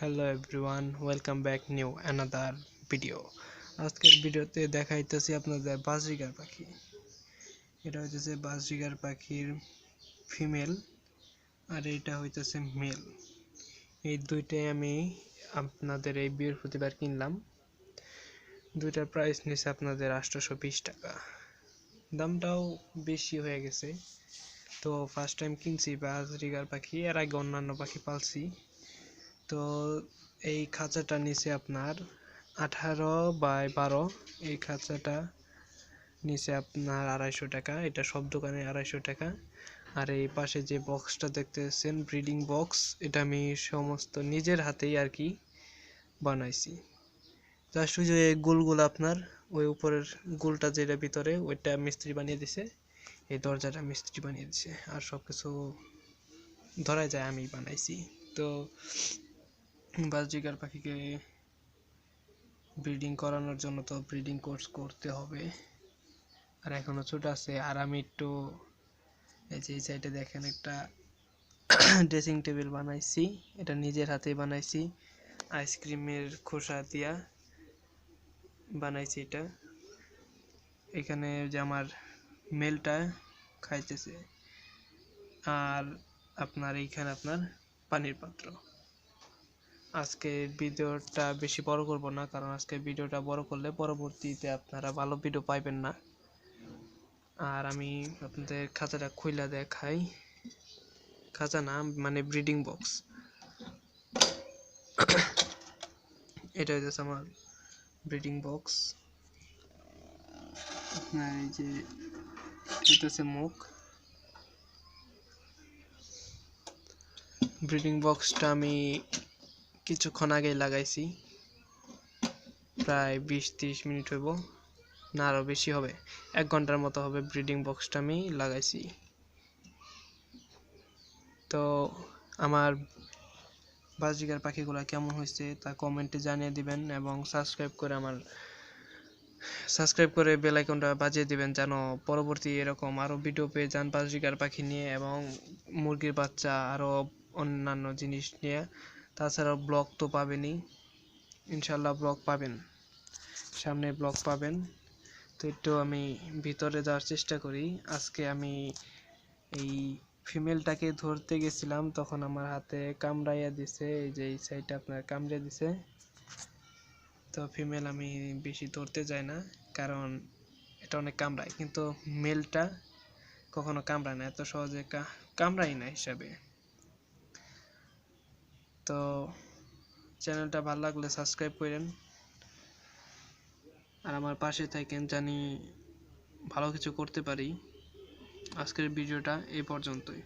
Hello everyone welcome back new another video আজকের ভিডিওতে দেখাইতেছি আপনাদের বাজরিগার পাখি। এটা হইতেছে বাজরিগার পাখির ফিমেল আর এটা হইতেছে মেল এই দুইটাই আমি আপনাদের এই বৃহস্পতিবার কিনলাম। দুইটার প্রাইস নিছে আপনাদের আটশোশো বিশ টাকা। দামটাও বেশি হয়ে গেছে। তো ফার্স্ট টাইম কিনছি বাজরিগার পাখি, এর আগে অন্যান্য পাখি পালছি। তো এই খাঁচাটা নিচে আপনার আঠারো বাই বারো। এই খাঁচাটা নিচে আপনার আড়াইশো টাকা। এটা সব দোকানে আড়াইশো টাকা। আর এই পাশে যে বক্সটা দেখতেছেন ব্রিডিং বক্স এটা আমি সমস্ত নিজের হাতেই আর কি বানাইছি। জাস্ট ওই যে গোলগুলো আপনার, ওই উপরের গোলটা যেটা ভিতরে, ওইটা মিস্ত্রি বানিয়ে দিছে। এই দরজাটা মিস্ত্রি বানিয়ে দিছে। আর সব কিছু ধরা যায় আমি বানাইছি। তো বাজরিকার পাখিকে ব্রিডিং করানোর জন্য তো ব্রিডিং কোর্স করতে হবে। আর এখনও ছোট আছে, আর আমি একটু এই যে এই সাইডে দেখেন একটা ড্রেসিং টেবিল বানাইছি, এটা নিজের হাতে বানাইছি। আইসক্রিমের খোসা দিয়া বানাইছি এটা। এখানে যে আমার মেলটা খাইতেছে। আর আপনার এইখানে আপনার পানির পাত্র। আজকে ভিডিওটা বেশি বড় করব না, কারণ আজকে ভিডিওটা বড় করলে পরবর্তীতে আপনারা ভালো ভিডিও পাইবেন না। আর আমি আপনাদের খাঁচাটা খুইলা দেখাই। খাঁচা না মানে ব্রিডিং বক্স এটা হচ্ছে আমার ব্রিডিং বক্স আপনার এই যে হচ্ছে মুখ। ব্রিডিং বক্সটা আমি কিছুক্ষণ আগেই লাগাইছি। প্রায় বিশ তিরিশ মিনিট হইব। না আরও বেশি হবে। এক ঘণ্টার মতো হবে ব্রিডিং বক্সটা আমি লাগাইছি। তো আমার বাজিকার পাখিগুলো কেমন হয়েছে তা কমেন্টে জানিয়ে দিবেন এবং সাবস্ক্রাইব করে আমার সাবস্ক্রাইব করে বেল আইকনটা বাজিয়ে দিবেন যেন পরবর্তী এরকম আরও ভিডিও পেয়ে যান বাজিকার পাখি নিয়ে এবং মুরগির বাচ্চা আরও অন্যান্য জিনিস নিয়ে। তাছাড়াও ব্লগ তো পাবেনই। ইনশাল্লাহ ব্লগ পাবেন। সামনে ব্লগ পাবেন। তো একটু আমি ভিতরে যাওয়ার চেষ্টা করি। আজকে আমি এই ফিমেলটাকে ধরতে গেছিলাম, তখন আমার হাতে কামড়াইয়া দিছে, এই যে এই সাইডটা আপনার কামড়ে দিছে। তো ফিমেল আমি বেশি ধরতে যাই না, কারণ এটা অনেক কামড়ায়। কিন্তু মেলটা কখনো কামড়ায় না, এত সহজে কামড়াই না হিসাবে। তো চ্যানেলটা ভালো লাগলে সাবস্ক্রাইব করেন। আর আমার পাশে থাকেন জানি ভালো কিছু করতে পারি। আজকের ভিডিওটা এই পর্যন্তই।